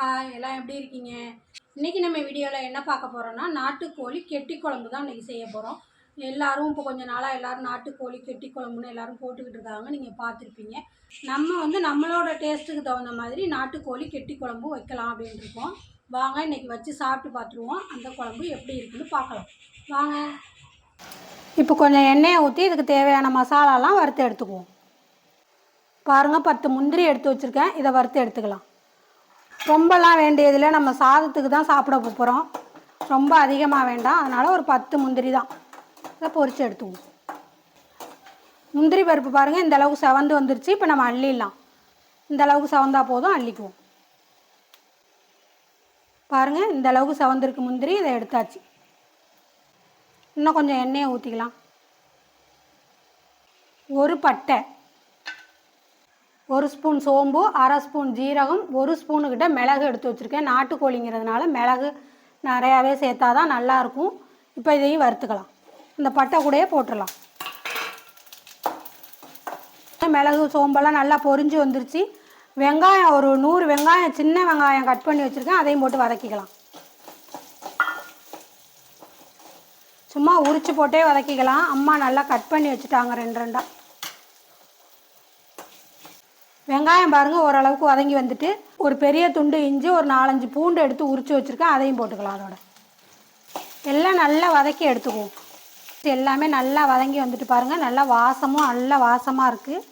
Hi எல்லாம் எப்படி இருக்கீங்க? இன்றைக்கி நம்ம வீடியோவில் என்ன பார்க்க போகிறோம்னா நாட்டுக்கோழி கெட்டி குழம்பு தான் இன்றைக்கி செய்ய போகிறோம் எல்லாரும் இப்போ கொஞ்சம் நாளாக எல்லாரும் நாட்டுக்கோழி கெட்டி குழம்புன்னு எல்லோரும் போட்டுக்கிட்டு இருக்காங்க நீங்கள் பார்த்துருப்பீங்க. நம்ம வந்து நம்மளோட டேஸ்ட்டுக்கு தகுந்த மாதிரி நாட்டுக்கோழி கெட்டி குழம்பு வைக்கலாம் அப்படின்னு இருக்கோம். வாங்க இன்றைக்கி வச்சு சாப்பிட்டு பார்த்துருவோம். அந்த குழம்பு எப்படி இருக்குன்னு பார்க்கலாம். வாங்க. இப்போ கொஞ்சம் எண்ணெயை ஊற்றி இதுக்கு தேவையான மசாலாலாம் வறுத்து எடுத்துக்குவோம். பாருங்கள் பத்து முந்திரி எடுத்து வச்சுருக்கேன். இதை வறுத்து எடுத்துக்கலாம். ரொம்பலாம் வேண்டியதில் நம்ம சாதத்துக்கு தான் சாப்பிட போகிறோம் ரொம்ப அதிகமாக வேண்டாம். அதனால் ஒரு பத்து முந்திரி தான். இதை பொரித்து எடுத்துக்குவோம். முந்திரி பருப்பு பாருங்கள் இந்த அளவுக்கு செவந்து வந்துருச்சு. இப்போ நம்ம அள்ளிடலாம். இந்த அளவுக்கு செவந்தா போதும் அள்ளிக்குவோம். பாருங்கள் இந்த அளவுக்கு செவந்திருக்கு முந்திரி இதை எடுத்தாச்சு. இன்னும் கொஞ்சம் எண்ணெயை ஊற்றிக்கலாம் ஒரு பட்டை. ஒரு ஸ்பூன் சோம்பு அரை ஸ்பூன் ஜீரகம் ஒரு ஸ்பூனுக்கிட்ட மிளகு எடுத்து வச்சுருக்கேன். நாட்டுக்கோழிங்கிறதுனால மிளகு நிறையாவே சேர்த்தா தான் நல்லாயிருக்கும். இப்போ இதையும் வறுத்துக்கலாம். இந்த பட்டை கூடையே போட்டுடலாம். மிளகு சோம்பெல்லாம் நல்லா பொரிஞ்சு வந்துருச்சு. வெங்காயம் ஒரு நூறு வெங்காயம் சின்ன வெங்காயம் கட் பண்ணி வச்சுருக்கேன். அதையும் போட்டு வதக்கிக்கலாம். சும்மா உரிச்சு போட்டே வதக்கிக்கலாம். அம்மா நல்லா கட் பண்ணி வச்சுட்டாங்க ரெண்டு ரெண்டாக வெங்காயம் பாருங்கள் ஓரளவுக்கு வதங்கி வந்துட்டு ஒரு பெரிய துண்டு இஞ்சி ஒரு நாலஞ்சு பூண்டு எடுத்து உரித்து வச்சுருக்கேன். அதையும் போட்டுக்கலாம் அதோட. எல்லாம் நல்லா வதக்கி எடுத்துக்குவோம். எல்லாமே நல்லா வதங்கி வந்துட்டு பாருங்கள் நல்லா வாசமும் நல்ல வாசமாக இருக்குது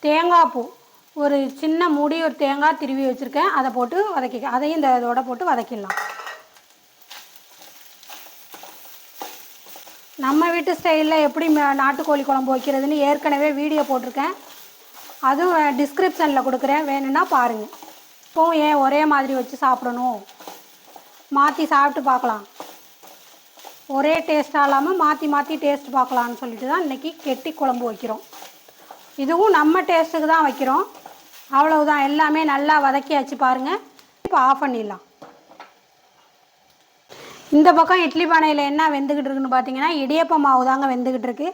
தேங்காய் பூ. ஒரு சின்ன மூடி ஒரு தேங்காய் திருவி வச்சுருக்கேன். அதை போட்டு வதக்கிக்க அதையும் இந்த இதோட போட்டு வதக்கிடலாம். நம்ம வீட்டு ஸ்டைலில் எப்படி ம- நாட்டுக்கோழி குழம்பு வைக்கிறதுன்னு ஏற்கனவே வீடியோ போட்டிருக்கேன். அதுவும் டிஸ்கிரிப்ஷனில் கொடுக்குறேன். வேணும்னா பாருங்கள் இப்போவும் ஏன் ஒரே மாதிரி வச்சு சாப்பிடணும்? மாற்றி சாப்பிட்டு பார்க்கலாம். ஒரே டேஸ்ட்டாக இல்லாமல் மாற்றி மாற்றி டேஸ்ட் பார்க்கலான்னு சொல்லிட்டு தான் இன்றைக்கி கெட்டி குழம்பு வைக்கிறோம். இதுவும் நம்ம டேஸ்ட்டுக்கு தான் வைக்கிறோம். அவ்வளவுதான். எல்லாமே நல்லா வதக்கியாச்சு பாருங்கள் இப்போ ஆஃப் பண்ணிடலாம். இந்த பக்கம் இட்லி பானையில் என்ன வெந்துக்கிட்டு இருக்குன்னு பார்த்தீங்கன்னா இடியப்ப மாவு தாங்க வெந்துக்கிட்டு இருக்கு.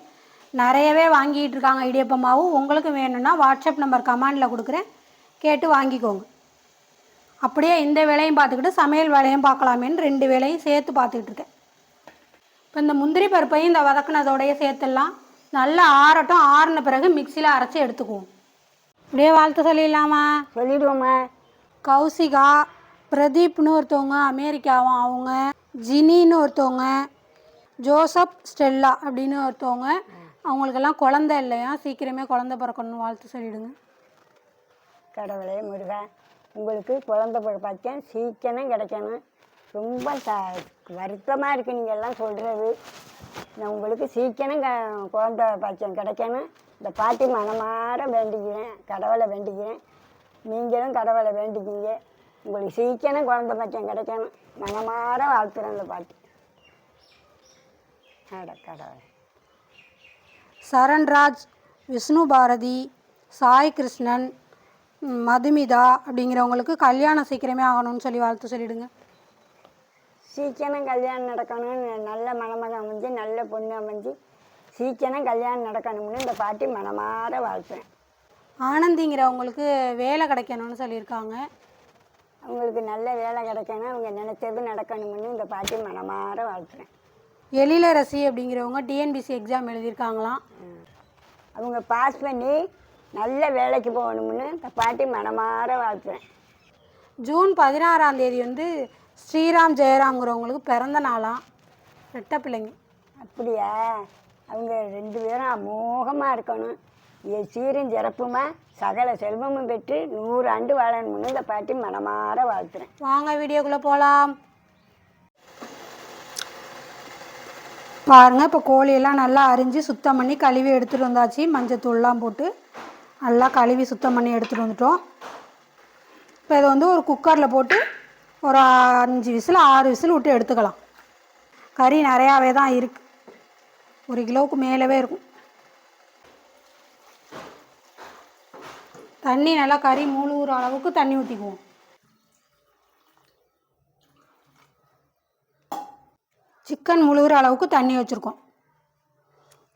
நிறையவே வாங்கிட்டு இருக்காங்க இடியப்ப மாவு. உங்களுக்கு வேணும்னா வாட்ஸ்அப் நம்பர் கமெண்டில் கொடுக்குறேன். கேட்டு வாங்கிக்கோங்க. அப்படியே இந்த வேலையும் பார்த்துக்கிட்டு சமையல் வேலையும் பார்க்கலாமேன்னு ரெண்டு வேலையும் சேர்த்து பார்த்துக்கிட்டு இருக்கேன். இப்போ இந்த முந்திரி பருப்பையும் இந்த வதக்குனதோடய சேர்த்துடலாம். நல்லா ஆறட்டும். ஆறின பிறகு மிக்சியில் அரைச்சி எடுத்துக்குவோம். அப்படியே வாழ்த்து சொல்லிடலாமா? சொல்லிடுவோம்மா. கௌசிகா பிரதீப்னு ஒருத்தவங்க அமெரிக்காவும் அவங்க ஜினின்னு ஒருத்தவங்க ஜோசப் ஸ்டெல்லா அப்படின்னு ஒருத்தவங்க அவங்களுக்கெல்லாம் குழந்த இல்லையா? சீக்கிரமே குழந்த பிறக்கணும்னு வாழ்த்து சொல்லிடுங்க. கடவுளே முருகா உங்களுக்கு குழந்த பச்சேன் சீக்கிரம் கிடைக்கணும். ரொம்ப த வருத்தமாக இருக்குது நீங்கள் எல்லாம் சொல்கிறது நான் உங்களுக்கு சீக்கிரம் க குழந்த பச்சம் கிடைக்கணும். இந்த பாட்டி மனமாற வேண்டிக்கிறேன் கடவுளை வேண்டிக்கிறேன். நீங்களும் கடவுளை வேண்டிக்கிங்க உங்களுக்கு சீக்கிரம் குழந்த பச்சம் கிடைக்கணும். மனமாற வாழ்த்துறேன் இந்த பாட்டி. அட கடவுளை. சரண்ராஜ் விஷ்ணு பாரதி சாய் கிருஷ்ணன் மதுமிதா அப்படிங்கிறவங்களுக்கு கல்யாணம் சீக்கிரமே ஆகணும்னு சொல்லி வாழ்த்து சொல்லிடுங்க. சீக்கிரம் கல்யாணம் நடக்கணும்னு நல்ல மணமகன் அமைஞ்சு நல்ல பொண்ணு அமைஞ்சு சீக்கிரம் கல்யாணம் நடக்கணும்னு இந்த பாட்டி மனமார வாழ்த்துறேன். ஆனந்திங்கிறவங்களுக்கு வேலை கிடைக்கணும்னு சொல்லியிருக்காங்க. அவங்களுக்கு நல்ல வேலை கிடைக்கணும். அவங்க நினைச்சது நடக்கணும்னு இந்த பாட்டி மனமார வாழ்த்துறேன். எழிலரசி அப்படிங்கிறவங்க டிஎன்பிசி எக்ஸாம் எழுதியிருக்காங்களாம். அவங்க பாஸ் பண்ணி நல்ல வேலைக்கு போகணும்னு இந்த பாட்டி மனமார வாழ்த்துறேன். ஜூன் பதினாறாம் தேதி வந்து ஸ்ரீராம் ஜெயராம்ங்கிறவங்களுக்கு பிறந்த நாளாம். ரெட்டை பிள்ளைங்க. அப்படியா? அவங்க ரெண்டு பேரும் அமோகமாக இருக்கணும். சீரும் சிறப்புமா சகல செல்வமும் பெற்று நூறு ஆண்டு வாழணும்னு இந்த பாட்டி மனமார வாழ்த்துறேன். வாங்க வீடியோக்குள்ளே போகலாம் பாருங்கள் இப்போ கோழியெல்லாம் நல்லா அரிஞ்சு சுத்தம் பண்ணி கழுவி எடுத்துகிட்டு வந்தாச்சு. மஞ்சத்தூள்லாம் போட்டு நல்லா கழுவி சுத்தம் பண்ணி எடுத்துகிட்டு வந்துட்டோம். இப்போ இதை வந்து ஒரு குக்கரில் போட்டு ஒரு அஞ்சு விசில் ஆறு விசில் விட்டு எடுத்துக்கலாம். கறி நிறையாவே தான் இருக்குது ஒரு கிலோவுக்கு மேலவே இருக்கும். தண்ணி நல்லா கறி மூழ்குற அளவுக்கு தண்ணி ஊற்றிக்குவோம் சிக்கன் முழுகிற அளவுக்கு தண்ணி வச்சுருக்கோம்.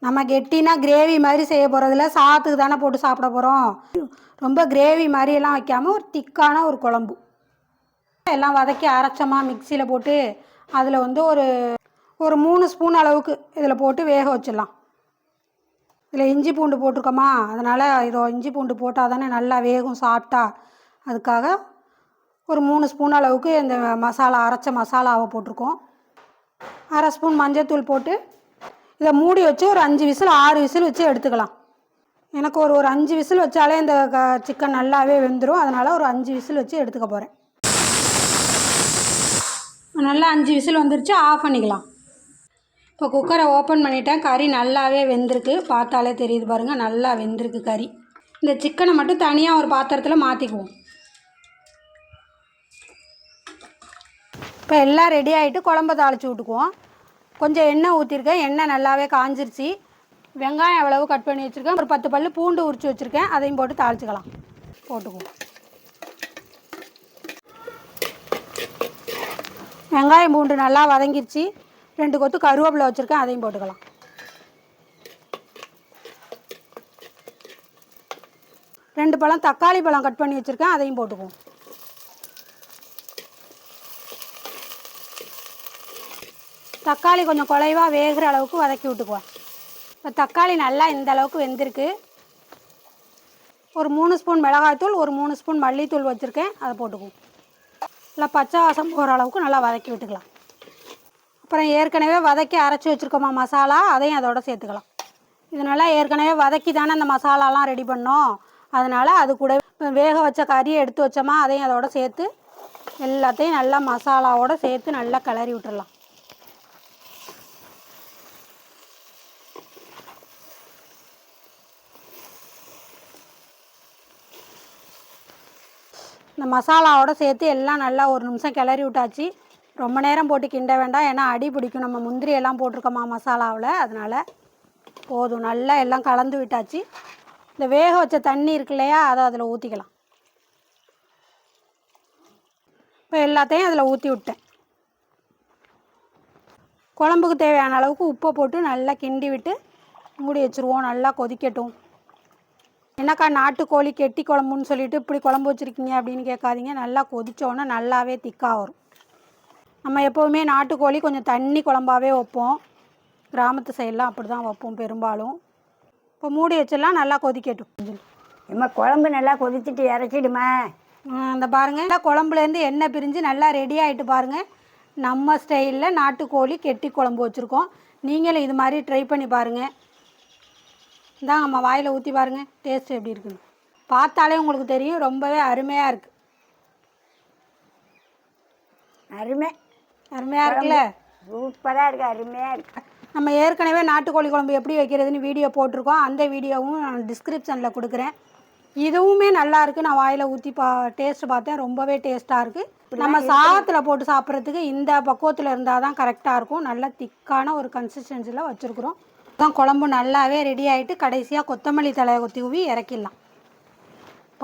நம்ம கெட்டினா கிரேவி மாதிரி செய்ய போகிறதில்ல சாத்துக்கு தானே போட்டு சாப்பிட போகிறோம் ரொம்ப கிரேவி மாதிரியெல்லாம் வைக்காமல் ஒரு திக்கான ஒரு குழம்பு. எல்லாம் வதக்கி அரைச்சமாக மிக்சியில் போட்டு அதில் வந்து ஒரு ஒரு மூணு ஸ்பூன் அளவுக்கு இதில் போட்டு வேக வச்சிடலாம். இதில் இஞ்சி பூண்டு போட்டிருக்கோமா? அதனால் இதோ இஞ்சி பூண்டு போட்டால் தானே நல்லா வேகும் சாப்பிட்டா. அதுக்காக ஒரு மூணு ஸ்பூன் அளவுக்கு இந்த மசாலா அரைச்ச மசாலாவை போட்டிருக்கோம். அரை ஸ்பூன் மஞ்சத்தூள் போட்டு இதை மூடி வச்சு ஒரு அஞ்சு விசில் ஆறு விசில் வச்சு எடுத்துக்கலாம். எனக்கு ஒரு ஒரு அஞ்சு விசில் வச்சாலே இந்த க- சிக்கன் நல்லாவே வெந்துடும் அதனால் ஒரு அஞ்சு விசில் வச்சு எடுத்துக்க போகிறேன் நல்லா அஞ்சு விசில் வந்துருச்சு ஆஃப் பண்ணிக்கலாம். இப்போ குக்கரை ஓப்பன் பண்ணிட்டேன். கறி நல்லாவே வெந்திருக்கு. பார்த்தாலே தெரியுது பாருங்கள் நல்லா வெந்திருக்கு கறி. இந்த சிக்கனை மட்டும் தனியாக ஒரு பாத்திரத்தில் மாற்றிக்குவோம் இப்போ எல்லாம் ரெடி ஆகிட்டு குழம்ப தாளித்து விட்டுக்குவோம். கொஞ்சம் எண்ணெய் ஊற்றிருக்கேன் எண்ணெய் நல்லாவே காஞ்சிருச்சு. வெங்காயம் எவ்வளவு கட் பண்ணி வச்சுருக்கேன். ஒரு பத்து பல்லு பூண்டு உரித்து வச்சுருக்கேன். அதையும் போட்டு தாளிச்சுக்கலாம். போட்டுக்குவோம். வெங்காயம் பூண்டு நல்லா வதங்கிருச்சு. ரெண்டு கொத்து கருவேப்பிலை வச்சுருக்கேன். அதையும் போட்டுக்கலாம். ரெண்டு பழம் தக்காளி பழம் கட் பண்ணி வச்சுருக்கேன். அதையும் போட்டுக்குவோம். தக்காளி கொஞ்சம் குலைவாக வேகிற அளவுக்கு வதக்கி விட்டுக்குவேன். இப்போ தக்காளி நல்லா இந்த அளவுக்கு வெந்திருக்கு. ஒரு மூணு ஸ்பூன் மிளகாய்த்தூள் ஒரு மூணு ஸ்பூன் மல்லித்தூள் வச்சுருக்கேன். அதை போட்டுக்குவோம். நல்லா பச்சை வாசம் போகிற அளவுக்கு நல்லா வதக்கி விட்டுக்கலாம். அப்புறம் ஏற்கனவே வதக்கி அரைச்சி வச்சுருக்கோமா மசாலா அதையும் அதோட சேர்த்துக்கலாம். இதனால் ஏற்கனவே வதக்கி தானே அந்த மசாலாலாம் ரெடி பண்ணோம். அதனால் அது கூட வேக வச்ச கறியை எடுத்து வச்சோமா அதையும் அதோட சேர்த்து எல்லாத்தையும் நல்லா மசாலாவோடு சேர்த்து நல்லா கிளறி விட்டுடலாம் இந்த மசாலாவோடு சேர்த்து எல்லாம் நல்லா ஒரு நிமிஷம் கிளறி விட்டாச்சு. ரொம்ப நேரம் போட்டு கிண்ட வேண்டாம். ஏன்னா அடி பிடிக்கும். நம்ம முந்திரி எல்லாம் போட்டிருக்கோமா மசாலாவில். அதனால் போதும். நல்லா எல்லாம் கலந்து விட்டாச்சு. இந்த வேக வச்ச தண்ணி இருக்கு இல்லையா அதை அதில் ஊற்றிக்கலாம் இப்போ எல்லாத்தையும் அதில் ஊற்றி விட்டேன். குழம்புக்கு தேவையான அளவுக்கு உப்பை போட்டு நல்லா கிண்டி விட்டு மூடி வச்சுருவோம். நல்லா கொதிக்கட்டும். என்னக்கா நாட்டுக்கோழி கெட்டி குழம்புன்னு சொல்லிட்டு இப்படி குழம்பு வச்சுருக்கீங்க அப்படின்னு கேட்காதீங்க. நல்லா கொதிச்சோன்னே நல்லாவே திக்காக வரும். நம்ம எப்போவுமே நாட்டுக்கோழி கொஞ்சம் தண்ணி குழம்பாவே வைப்போம். கிராமத்து சைடெலாம் அப்படி தான் வைப்போம் பெரும்பாலும். இப்போ மூடி வச்சிடலாம் நல்லா கொதிக்கட்டும். எம்மா குழம்பு நல்லா கொதிச்சுட்டு இறக்கிடுமா? ம், இந்த பாருங்கள் நல்லா குழம்புலேருந்து எண்ணெய் பிரிஞ்சு நல்லா ரெடி ஆகிட்டு பாருங்கள் நம்ம ஸ்டைலில் நாட்டுக்கோழி கெட்டி குழம்பு வச்சுருக்கோம். நீங்களும் இது மாதிரி ட்ரை பண்ணி பாருங்கள் இந்தாங்க நம்ம வாயில் ஊற்றி பாருங்கள் டேஸ்ட் எப்படி இருக்குன்னு. பார்த்தாலே உங்களுக்கு தெரியும் ரொம்பவே அருமையாக இருக்குது அருமை. அருமையாக இருக்குல்ல? சூப்பராக இருக்கு அருமையாக இருக்கு. நம்ம ஏற்கனவே நாட்டுக்கோழி குழம்பு எப்படி வைக்கிறதுன்னு வீடியோ போட்டிருக்கோம். அந்த வீடியோவும் நான் டிஸ்கிரிப்ஷனில் கொடுக்குறேன். இதுவுமே நல்லா இருக்கு. நான் வாயில் ஊற்றி பா டேஸ்ட் பார்த்தேன். ரொம்பவே டேஸ்ட்டாக இருக்குது நம்ம சாதத்தில் போட்டு சாப்பிட்றதுக்கு இந்த பக்குவத்தில் இருந்தால் தான் கரெக்டாக இருக்கும். நல்லா திக்கான ஒரு கன்சிஸ்டன்சியில் வச்சுருக்குறோம். தான் குழம்பு நல்லாவே ரெடி ஆகிட்டு கடைசியாக கொத்தமல்லி தலையை தூவி இறக்கிடலாம்.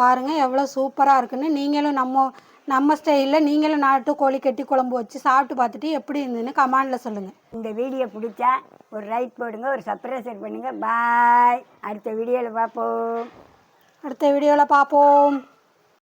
பாருங்கள் எவ்வளோ சூப்பராக இருக்குன்னு. நீங்களும் நம்ம நம்ம ஸ்டைலில் நீங்களும் நாட்டுக்கோழி கெட்டி குழம்பு வச்சு சாப்பிட்டு பார்த்துட்டு எப்படி இருந்துன்னு கமெண்டில் சொல்லுங்கள் இந்த வீடியோ பிடிச்சா ஒரு லைக் போடுங்க ஒரு சப்ஸ்கிரைப் பண்ணுங்கள் பாய் அடுத்த வீடியோவில் பார்ப்போம். அடுத்த வீடியோவில் பார்ப்போம்.